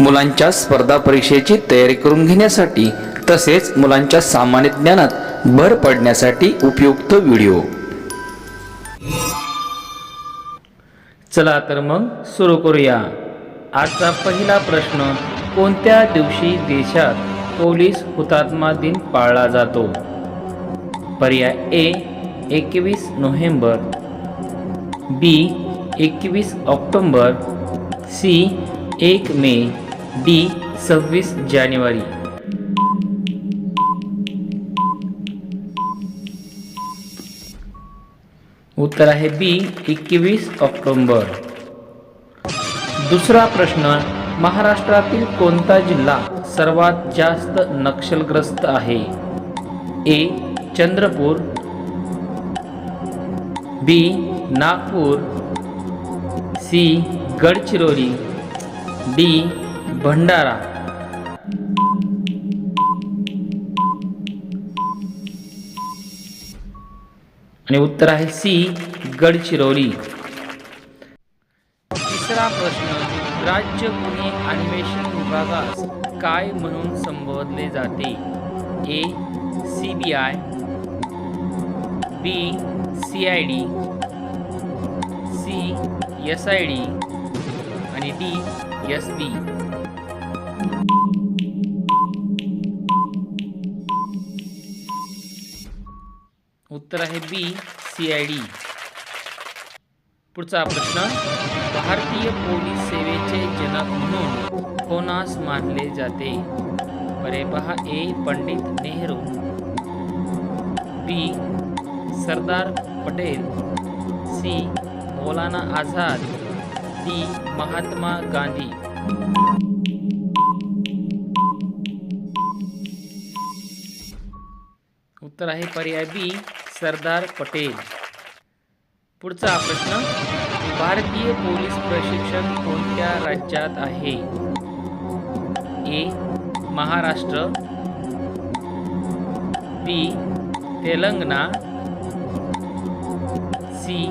मुलांच्या स्पर्धा परीक्षेची तयारी करून घेण्यासाठी तसेच मुलांच्या सामान्य ज्ञानात भर पडण्यासाठी उपयुक्त व्हिडिओ. चला तर मग सुरू करूया. आजचा पहिला प्रश्न कोणत्या दिवशी देशात पोलीस हुतात्मा दिन पाळला जातो? पर्याय ए एकवीस नोव्हेंबर. बी एकवीस ऑक्टोंबर. सी एक मे. डी सव्वीस जानेवारी. उत्तर आहे बी एकवीस ऑक्टोंबर. दुसरा प्रश्न महाराष्ट्रातील कोणता जिल्हा सर्वात जास्त नक्षलग्रस्त आहे? A Chandrapur. B Nagpur. C Gadchiroli. D Bhandara. आणि उत्तर आहे सी गडचिरोली. तिसरा प्रश्न राज्य गुन्हे अन्वेषण विभागास काय म्हणून संबोधले जाते? A C B I B C I D C S I D आणि डी एस बी उत्तर आहे बी सी आय डी पुढचा प्रश्न भारतीय पोलीस सेवेचे जनक म्हणून कोणास मानले जाते? बरे पहा A Pandit Nehru. B Sardar Patel. C Maulana Azad. D Mahatma Gandhi. उत्तर आहे पर्याय बी सरदार पटेल. पुढचा प्रश्न भारतीय पोलीस प्रशिक्षण कोणत्या राज्यात आहे? A Maharashtra. B Telangana. C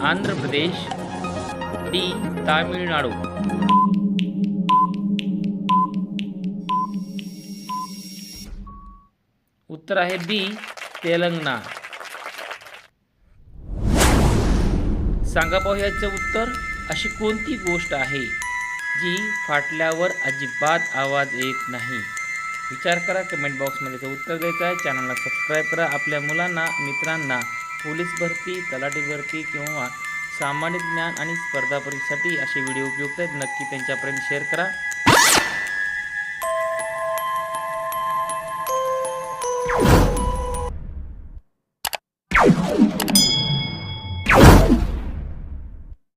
Andhra Pradesh. D Tamil Nadu. उत्तर आहे बी तेलंगणा. सांगा पाहू याचं उत्तर? अशी कोणती गोष्ट आहे जी फाटल्यावर अजिबात आवाज येत नाही? विचार करा कमेंट बॉक्समध्ये त्याचं उत्तर द्यायचं आहे चॅनलला सबस्क्राईब करा. आपल्या मुलांना मित्रांना पोलीस भरती तलाठी भरती किंवा सामान्य ज्ञान आणि स्पर्धा परीक्षेसाठी असे व्हिडिओ उपयुक्त आहेत. नक्की त्यांच्यापर्यंत शेअर करा.